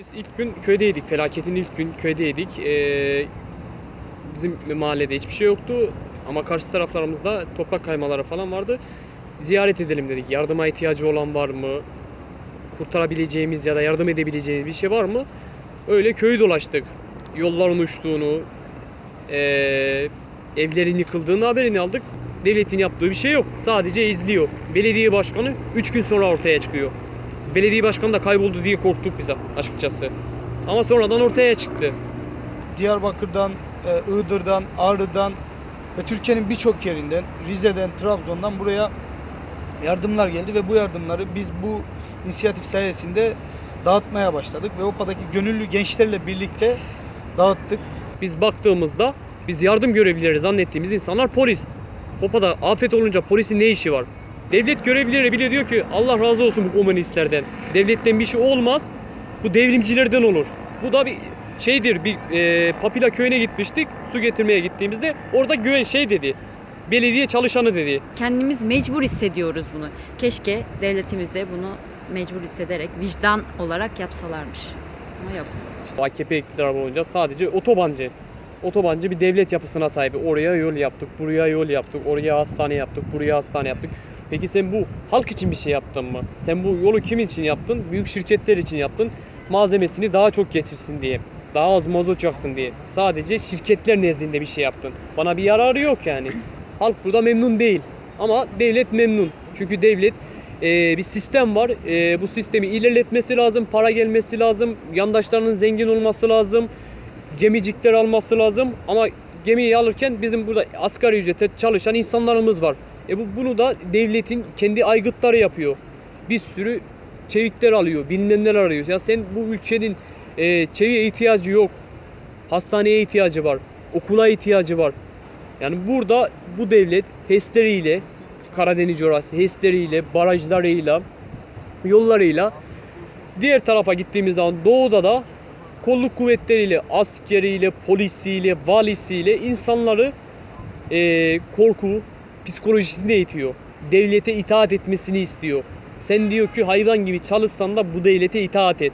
Biz ilk gün köydeydik. Felaketin ilk gün köydeydik. Ee, bizim mahallede hiçbir şey yoktu. Ama karşı taraflarımızda toprak kaymaları falan vardı. Ziyaret edelim dedik. Yardıma ihtiyacı olan var mı? Kurtarabileceğimiz ya da yardım edebileceğimiz bir şey var mı? Öyle köyü dolaştık. Yolların uçtuğunu, ee, evlerin yıkıldığını haberini aldık. Devletin yaptığı bir şey yok. Sadece izliyor. Belediye başkanı 3 gün sonra ortaya çıkıyor. Belediye başkanı da kayboldu diye korktuk biz açıkçası. Ama sonradan ortaya çıktı. Diyarbakır'dan, e, Iğdır'dan, Ağrı'dan ve Türkiye'nin birçok yerinden, Rize'den, Trabzon'dan buraya yardımlar geldi ve bu yardımları biz bu inisiyatif sayesinde dağıtmaya başladık ve OPA'daki gönüllü gençlerle birlikte dağıttık. Biz baktığımızda biz yardım görevlileri zannettiğimiz insanlar polis. Hopada afet olunca polisin ne işi var? Devlet görevlileri bile diyor ki Allah razı olsun bu komünistlerden. Devletten bir şey olmaz. Bu devrimcilerden olur. Bu da bir şeydir. Bir e, Papila köyüne gitmiştik. Su getirmeye gittiğimizde orada güven şey dedi. Belediye çalışanı dedi. Kendimiz mecbur hissediyoruz bunu. Keşke devletimiz de bunu mecbur hissederek vicdan olarak yapsalarmış. Ama yok. İşte AKP iktidar boyunca sadece otobancı. Otobancı bir devlet yapısına sahip. Oraya yol yaptık, buraya yol yaptık, oraya hastane yaptık, buraya hastane yaptık. Peki sen bu halk için bir şey yaptın mı? Sen bu yolu kimin için yaptın? Büyük şirketler için yaptın. Malzemesini daha çok getirsin diye. Daha az mazot yaksın diye. Sadece şirketler nezdinde bir şey yaptın. Bana bir yararı yok yani. Halk burada memnun değil. Ama devlet memnun. Çünkü devlet e, bir sistem var. E, bu sistemi ilerletmesi lazım. Para gelmesi lazım. Yandaşlarının zengin olması lazım. Gemicikler alması lazım. Ama gemiyi alırken bizim burada asgari ücrete çalışan insanlarımız var. E bu, bunu da devletin kendi aygıtları yapıyor. Bir sürü çevikler alıyor, bilmem neler arıyor. Ya sen bu ülkenin e, çeviğe ihtiyacı yok. Hastaneye ihtiyacı var. Okula ihtiyacı var. Yani burada bu devlet HES'leriyle, Karadeniz coğrafyası HES'leriyle, barajlarıyla, yollarıyla diğer tarafa gittiğimiz zaman doğuda da kolluk kuvvetleriyle, askeriyle, polisiyle, valisiyle insanları eee, korku psikolojisinde eğitiyor. Devlete itaat etmesini istiyor. Sen diyor ki hayvan gibi çalışsan da bu devlete itaat et.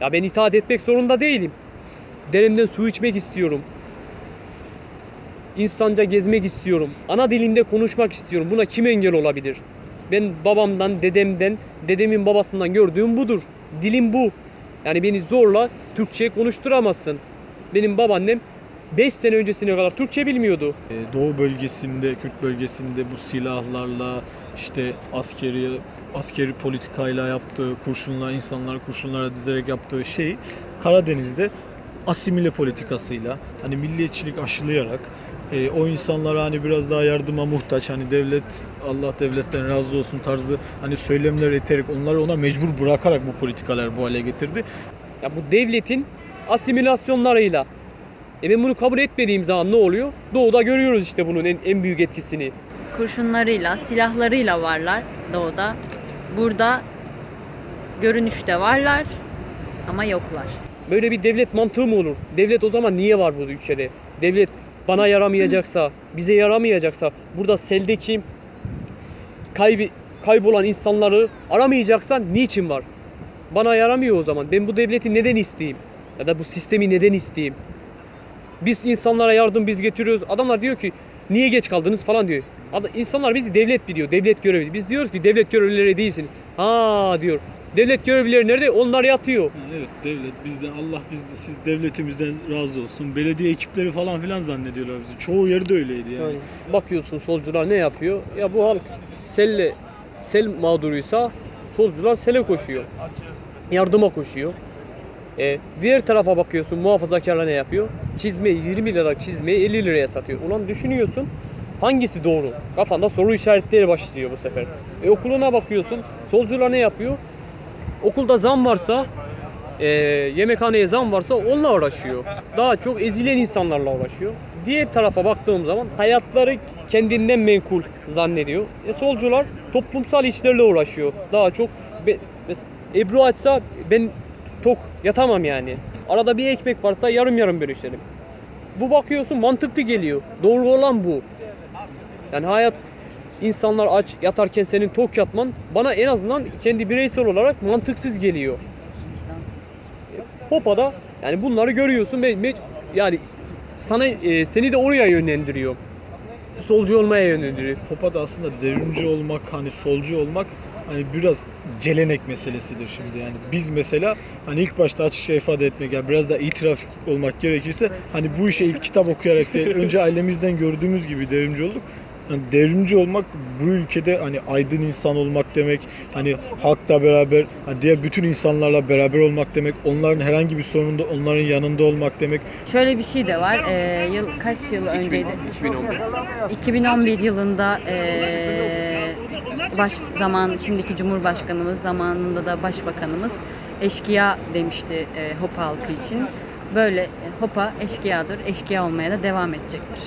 Ya ben itaat etmek zorunda değilim. Deremden su içmek istiyorum. İnsanca gezmek istiyorum. Ana dilimde konuşmak istiyorum. Buna kim engel olabilir? Ben babamdan, dedemden, dedemin babasından gördüğüm budur. Dilim bu. Yani beni zorla Türkçe konuşturamazsın. Benim babaannem 5 sene öncesine kadar Türkçe bilmiyordu. Ee, Doğu bölgesinde, Kürt bölgesinde bu silahlarla işte askeri askeri politikayla yaptığı kurşunla insanları kurşunlara dizerek yaptığı şey Karadeniz'de asimile politikasıyla hani milliyetçilik aşılayarak e, o insanlara hani biraz daha yardıma muhtaç hani devlet Allah devletten razı olsun tarzı hani söylemler eterek onları ona mecbur bırakarak bu politikalar bu hale getirdi. Ya bu devletin asimilasyonlarıyla. E ben bunu kabul etmediğim zaman ne oluyor? Doğuda görüyoruz işte bunun en, en büyük etkisini. Kurşunlarıyla, silahlarıyla varlar doğuda. Burada görünüşte varlar ama yoklar. Böyle bir devlet mantığı mı olur? Devlet o zaman niye var bu ülkede? Devlet bana yaramayacaksa, bize yaramayacaksa, burada seldeki kaybi, kaybolan insanları aramayacaksa niçin var? Bana yaramıyor o zaman. Ben bu devleti neden isteyeyim? Ya da bu sistemi neden isteyeyim? Biz insanlara yardım biz getiriyoruz. Adamlar diyor ki niye geç kaldınız falan diyor. Ad- İnsanlar bizi devlet biliyor. Devlet görevli. Biz diyoruz ki devlet görevlileri değilsiniz. Ha diyor. Devlet görevlileri nerede? Onlar yatıyor. Yani evet devlet bizden Allah bizde siz devletimizden razı olsun. Belediye ekipleri falan filan zannediyorlar bizi. Çoğu yerde öyleydi yani. Yani bakıyorsun solcular ne yapıyor? Ya bu halk selle sel mağduruysa solcular sele koşuyor. Yardıma koşuyor. E, diğer tarafa bakıyorsun muhafazakarlar ne yapıyor? Çizme 20 lira çizmeyi 50 liraya satıyor. Ulan düşünüyorsun hangisi doğru? Kafanda soru işaretleri başlıyor bu sefer. E, okuluna bakıyorsun solcular ne yapıyor? Okulda zam varsa e, yemekhaneye zam varsa onunla uğraşıyor. Daha çok ezilen insanlarla uğraşıyor. Diğer tarafa baktığım zaman hayatları kendinden menkul zannediyor. E, solcular toplumsal işlerle uğraşıyor. Daha çok be, mesela Ebru açsa ben tok yatamam yani. Arada bir ekmek varsa yarım yarım bölüşelim. Bu bakıyorsun mantıklı geliyor. Doğru olan bu. Yani hayat insanlar aç yatarken senin tok yatman bana en azından kendi bireysel olarak mantıksız geliyor. Hopa'da yani bunları görüyorsun ve yani sana e, seni de oraya yönlendiriyor. Solcu olmaya yönlendiriyor. Popa'da aslında devrimci olmak, hani solcu olmak hani biraz gelenek meselesidir şimdi yani. Biz mesela hani ilk başta açıkça ifade etmek yani biraz da itiraf olmak gerekirse hani bu işe ilk kitap okuyarak değil önce ailemizden gördüğümüz gibi devrimci olduk. Yani devrimci olmak bu ülkede hani aydın insan olmak demek, hani halkla beraber, hani diğer bütün insanlarla beraber olmak demek, onların herhangi bir sorununda onların yanında olmak demek. Şöyle bir şey de var. Ee, yıl kaç yıl önceydi? 2011. 2011 yılında eee, baş zaman şimdiki Cumhurbaşkanımız zamanında da Başbakanımız eşkıya demişti eee, Hopa halkı için. Böyle e, Hopa eşkıyadır. Eşkıya olmaya da devam edecektir.